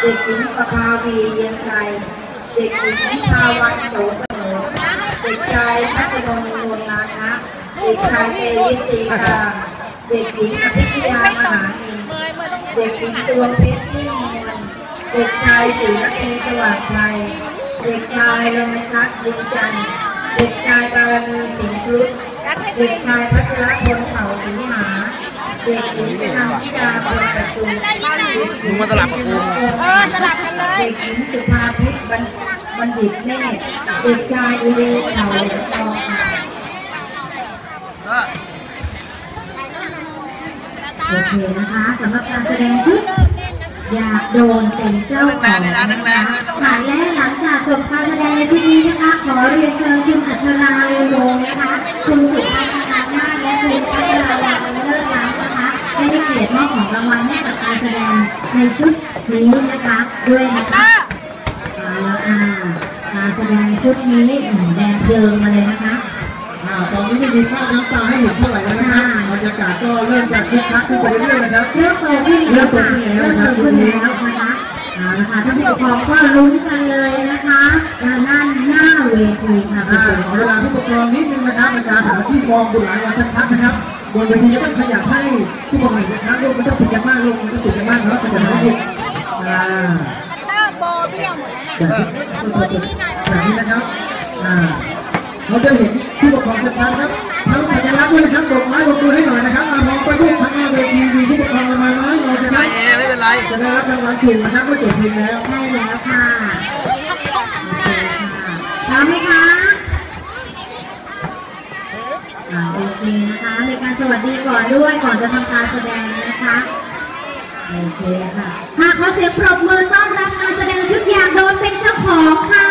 เด็กหญิงประภาวีเยียนใจ เด็กหญิงนิพาวันโสเสมอเด็กชายพัชรนนท์นวลนาคะเด็กชายเตวิตตีกาเด็กหญิงอภิชยามหานินเด็กหญิงดวงเพชรนิ่มนวลเด็กชายศรีนครีสวัสดิ์ไทยเด็กชายรณชัดดินจันทร์เด็กชายบารมีสิงห์ครุฑเด็กชายพัชรพลเผ่าสีหาเด็กหญิงชนำชิดา มึงมาสลับกับกูเออสลับกันเลยเด็กหญิงสุภาทิพย์บัณบัณฑิตเนตรเด็กชายอุเรเผ่าเองค่ะโอเคนะคะสำหรับการแสดงชุดอยากโดนเป็นเจ้าของนะคะหมายแรกหลังจากจบการแสดงในชุดนี้นะคะ ขอเรียนเชิญคุณอัชราางวัลให้กับการแสดงในชุดนี้นะคะ ด้วยนะคะเอาละอ่าการแสดงชุดนี้อืมแดงเพลิงมาเลยนะคะอ่าตอนนี้ไม่มีข้าวน้ำตาให้เห็นเท่าไหร่แล้วนะครับบรรยากาศก็เริ่มจากคึกคักขึ้นไปเรื่อยๆนะครับ เริ่มโตขึ้นเริ่มโตขึ้นแล้วเริ่มนะคโตรับขึ้นแล้วนะคะเอาละค่ะท่านผู้ปกครองก็ลุ้นกันเลยนะคะด้านหน้าหน้าเวทีค่ะอ่าขอเวลาผู้ปกครองนิดนึงนะครับในการหาที่มองบุตรหลานเราชัดๆนะครับบ นเวทีจะต้องขยับให้ผู้ปกครองเห็นนะครับลูกไม่ต้องติดกันมากลูกไม่ต้องติดกันมากเนาะเป็นอย่างนั้อ่าตอร์โบเบี้ยวหมดแล้วนะแบบนี้แบบนี้นะครับอ่าเราจะเห็นผู้ปกครองชัดๆครับทำสัญลักษณ์ด้วยนะครับดอกไม้บนมือให้หน่อยนะครับอ่ามองไปพวกทางหน้าเวทีมีผู้ปกครองมาณน้อยหน่อยนะไรรับเอไม่เป็นไรจะได้รับรางวัลจริงนะครับเมื่อจบเพลงแล้วใช่แล้วค่ะโอเคค่ะพร้อมไหมคะอ่าโอเคนะคะมีการ สวัสดีก่อนด้วยก่อนจะทำการแสดงนะคะโอเคค่ะหากขอเสียงปรบมือต้อนรับการแสดงชุดอยากโดนเป็นเจ้าของค่ะ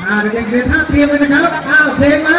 อ่าเด็กๆเรียนท่าเตรียมเลยนะครับอ้าวเพลงมา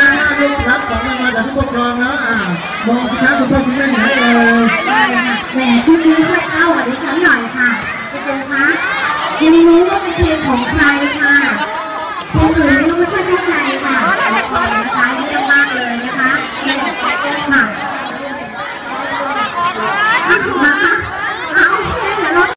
ด้านหน้าด้วยครับของรางวัลจากผู้ปกครองเนาะมองสิครับคุณพ่อคุณแม่อยู่ให้เลยแหมชุดนี้ให้เล่ากับดิฉันหน่อยค่ะคุณเจนคะเพลงนี้ว่าเป็นเพลงของใครค่ะ